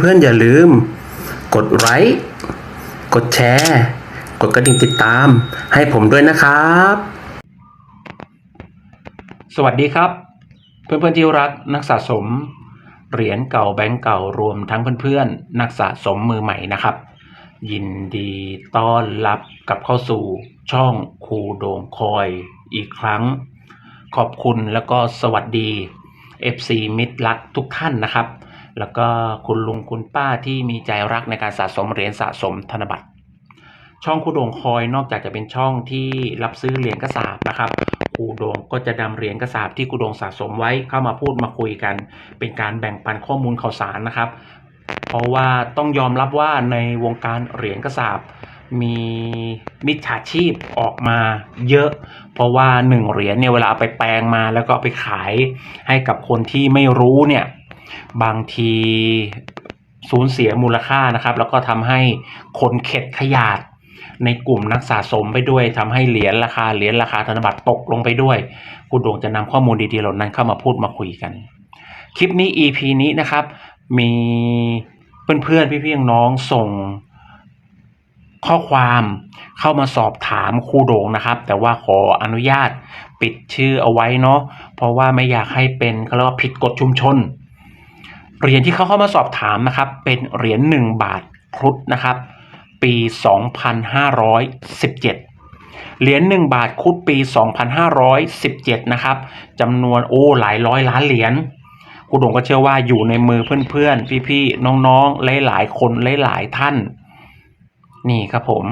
เพื่อนๆอย่าลืม กดไลค์กดแชร์ กดกระดิ่งติดตาม ให้ผมด้วยนะครับ สวัสดีครับ เพื่อนๆที่รักนักสะสม เหรียญเก่าแบงก์เก่ารวมทั้งเพื่อนๆ นักสะสมมือใหม่นะครับ ยินดีต้อนรับกลับเข้าสู่ช่องครูโด่งคอยอีกครั้ง ขอบคุณแล้วก็สวัสดี FC มิตรรักทุกท่านนะครับ แล้วก็คุณลุงคุณป้าที่มีใจรักในการสะสมเหรียญสะสมธนบัตร ช่องคูโด่งคอยนอกจากจะเป็นช่องที่รับซื้อเหรียญกระสาบนะครับคูโด่งก็จะนำเหรียญกระสาบที่คูโด่งสะสมไว้เข้ามาพูดมาคุยกัน เป็นการแบ่งปันข้อมูลข่าวสารนะครับ เพราะว่าต้องยอมรับว่าในวงการเหรียญกระสาบมีมิจฉาชีพออกมาเยอะ เพราะว่าหนึ่งเหรียญเนี่ยเวลาไปแปลงมาแล้วก็ไปขายให้กับคนที่ไม่รู้เนี่ย บางทีสูญเสียมูลค่านะครับ แล้วก็ทำให้คนเข็ดขยาดในกลุ่มนักสะสมไปด้วยทำให้เหรียญราคาเหรียญราคาธนบัตรตกลงไปด้วย คุณดวงจะนำข้อมูลดีๆเหล่านั้นเข้ามาพูดมาคุยกัน คลิปนี้ EP นี้นะครับ มีเพื่อนๆพี่ๆน้องส่งข้อความเข้ามาสอบถามครูโด่งนะครับ แต่ว่าขออนุญาตปิดชื่อเอาไว้เนาะเพราะว่าไม่อยากให้เป็นเขาเรียกว่าผิดกฎชุมชน เหรียญที่เขาเข้ามาสอบถามนะครับ เป็นเหรียญ1บาทครุฑนะครับ ปี 2517 เหรียญ1บาทครุฑปี 2517 นะครับจำนวนโอ้หลายร้อยล้านเหรียญครูด่งก็เชื่อว่าอยู่ในมือเพื่อนๆ พี่ๆ น้องๆ หลายๆ คนหลายๆ ท่าน นี่ครับผม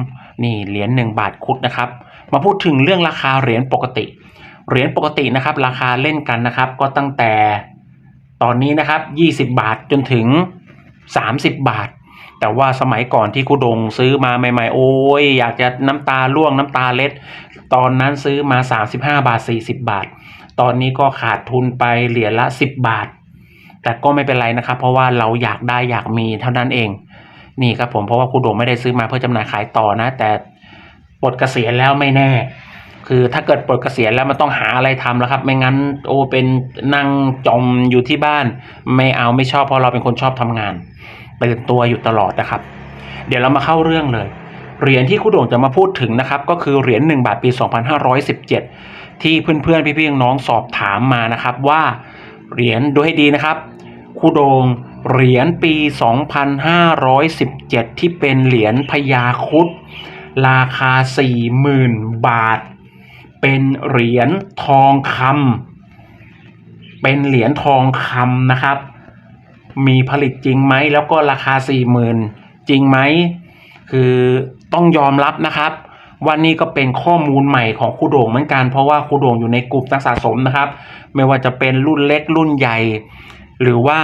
นี่เหรียญหนึ่งบาทคุดนะครับ มาพูดถึงเรื่องราคาเหรียญปกติ เหรียญปกตินะครับ ราคาเล่นกันนะครับ ก็ตั้งแต่ ตอนนี้นะครับ 20 บาทจนถึง 30 บาท แต่ว่าสมัยก่อนที่คุดงซื้อมาใหม่ ๆ โอ้ยอยากจะน้ำตาล่วงน้ำตาเล็ด ตอนนั้นซื้อมา 35 บาท 40 บาท ตอนนี้ก็ขาดทุนไปเหรียญละ 10 บาท แต่ก็ไม่เป็นไรนะครับ เพราะว่าเราอยากได้อยากมีเท่านั้นเอง นี่ครับผมเพราะว่าครูโด่งไม่ได้ซื้อมาเพื่อจำหน่ายขายต่อนะ แต่ปลดเกษียณแล้วไม่แน่ คือถ้าเกิดปลดเกษียณแล้วมันต้องหาอะไรทำแล้วครับ ไม่งั้นโอเป็นนั่งจมอยู่ที่บ้าน ไม่เอาไม่ชอบเพราะเราเป็นคนชอบทำงานตื่นตัวอยู่ตลอดนะครับ เดี๋ยวเรามาเข้าเรื่องเลย เหรียญที่ครูโด่งจะมาพูดถึงนะครับ ก็คือเหรียญ1บาทปี 2517 ที่เพื่อนๆพี่ๆน้องสอบถามมานะครับว่าเหรียญดูให้ดีนะครับคูโดงเหรียญปี 2517 ที่เป็นเหรียญพญาคุดราคา 40,000 บาท เป็นเหรียญทองคำเป็นเหรียญทองคำนะครับ มีผลิตจริงไหมแล้วก็ราคา40,000จริงไหมคือต้องยอมรับนะครับว่านี่ก็เป็นข้อมูลใหม่ของครูโด่งเหมือนกัน เพราะว่าครูโด่งอยู่ในกลุ่มนักสะสมนะครับ ไม่ว่าจะเป็นรุ่นเล็กรุ่นใหญ่ หรือว่า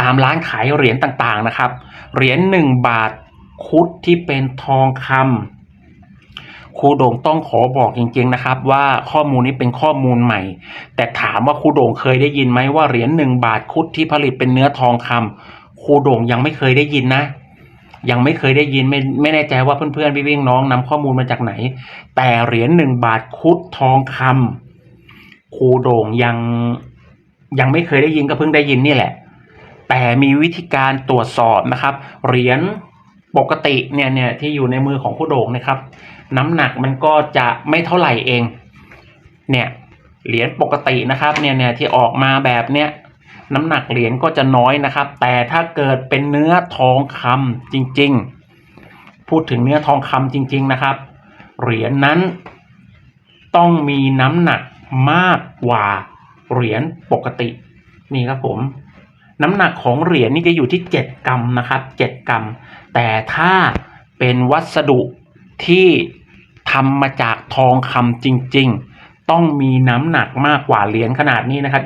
ตามร้านขายเหรียญต่างๆนะครับ เหรียญหนึ่งบาทคุดที่เป็นทองคำ ครูโด่งต้องขอบอกจริงๆนะครับว่าข้อมูลนี้เป็นข้อมูลใหม่ แต่ถามว่าครูโด่งเคยได้ยินไหมว่าเหรียญหนึ่งบาทคุดที่ผลิตเป็นเนื้อทองคำครูโด่งยังไม่เคยได้ยินนะ ยังไม่เคยได้ยินไม่ไม่แน่ใจว่าเพื่อนๆพี่วิ่งน้องนำข้อมูลมาจากไหน แต่เหรียญหนึ่งบาทคุดทองคำครูโด่งยังยังไม่เคยได้ยินก็เพิ่งได้ยินนี่แหละ แต่มีวิธีการตรวจสอบนะครับเหรียญ ปกติเนี่ยเนี่ยที่อยู่ในมือของผู้โด่งนะครับ น้ำหนักมันก็จะไม่เท่าไหร่เอง เนี่ยเหรียญปกตินะครับเนี่ยเนี่ยที่ออกมาแบบเนี้ยน้ำหนักเหรียญก็จะน้อยนะครับ แต่ถ้าเกิดเป็นเนื้อทองคำจริง ๆ พูดถึงเนื้อทองคำจริง ๆนะครับ เหรียญนั้นต้องมีน้ำหนักมากกว่าเหรียญปกติ นี่ครับผม น้ำหนักของเหรียญนี่จะอยู่ที่ 7 กรัมนะครับ 7 กรัม แต่ถ้าเป็นวัสดุที่ทำมาจากทองคำจริง ๆ ต้องมีน้ำหนักมากกว่าเหรียญขนาดนี้นะครับ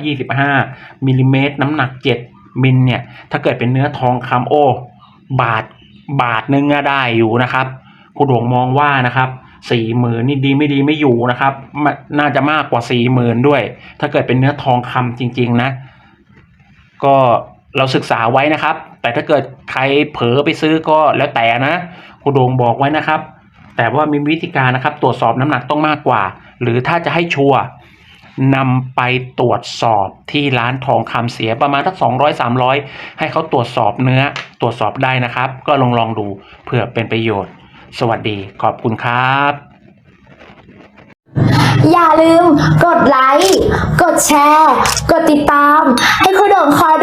25มิลลิเมตรน้ำหนัก 7 มิลเนี่ย ถ้าเกิดเป็นเนื้อทองคำโอ้บาทบาทนึงอะได้อยู่นะครับคุณหลวงมองว่านะครับสี่หมื่นนี่ดีไม่ดีไม่อยู่นะครับ น่าจะมากกว่าสี่หมื่นด้วย ถ้าเกิดเป็นเนื้อทองคำจริง ๆ นะ ก็เราศึกษาไว้นะครับ แต่ถ้าเกิดใครเผลอไปซื้อก็แล้วแต่นะคุณโดงบอกไว้นะครับ แต่ว่ามีวิธีการนะครับ ตรวจสอบน้ำหนักต้องมากกว่า หรือถ้าจะให้ชัวร์นำไปตรวจสอบที่ร้านทองคำเสียประมาณสักสองร้อยสามร้อยให้เขาตรวจสอบเนื้อตรวจสอบได้นะครับ ก็ลองลองดูเผื่อเป็นประโยชน์ สวัสดีขอบคุณครับ อย่าลืมกดไลค์ แชร์ กดติดตาม ให้คุณโด่งคอย